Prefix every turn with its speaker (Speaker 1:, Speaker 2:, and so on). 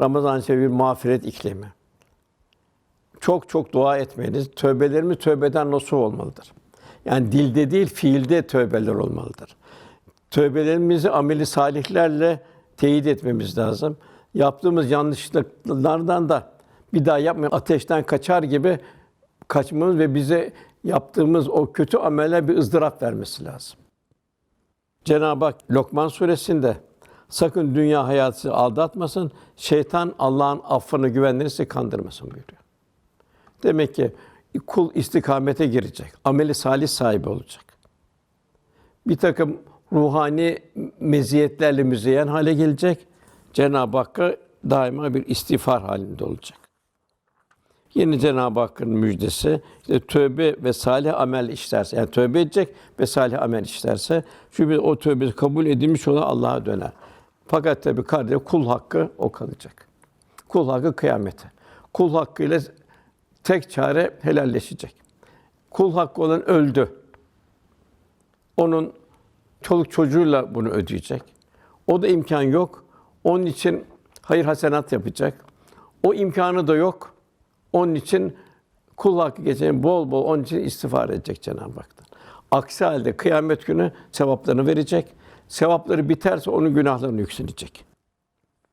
Speaker 1: Ramazan ise bir mağfiret iklimi. Çok çok dua etmeniz, tövbelerimiz tövbeden nasuh olmalıdır. Yani dilde değil, fiilde tövbeler olmalıdır. Tövbelerimizi ameli salihlerle teyit etmemiz lazım. Yaptığımız yanlışlıklardan da bir daha yapmayalım. Ateşten kaçar gibi kaçmamız ve bize yaptığımız o kötü ameller bir ızdırap vermesi lazım. Cenab-ı Hak Lokman suresinde sakın dünya hayatı aldatmasın, şeytan Allah'ın affını güvendirirse kandırmasın buyuruyor. Demek ki kul istikamete girecek, ameli salih sahibi olacak. Bir takım ruhani meziyetlerle müzeyyen hale gelecek. Cenab-ı Hakk'a daima bir istiğfar halinde olacak. Yine Cenab-ı Hakk'ın müjdesi, işte tövbe ve salih amel işlerse, yani tövbe edecek ve salih amel işlerse, çünkü o tövbesi kabul edilmiş olan Allah'a döner. Fakat tabi kardeş kul hakkı o kalacak. Kul hakkı kıyamete. Kul hakkıyla tek çare helalleşecek. Kul hakkı olan öldü. Onun çoluk çocuğuyla bunu ödeyecek. O da imkan yok. Onun için hayır hasenat yapacak. O imkanı da yok. Onun için kul hakkı geçen bol bol onun için istiğfar edecek Cenab-ı Hak'tan. Aksi halde kıyamet günü sevaplarını verecek. Sevapları biterse onun günahlarını yükselecek.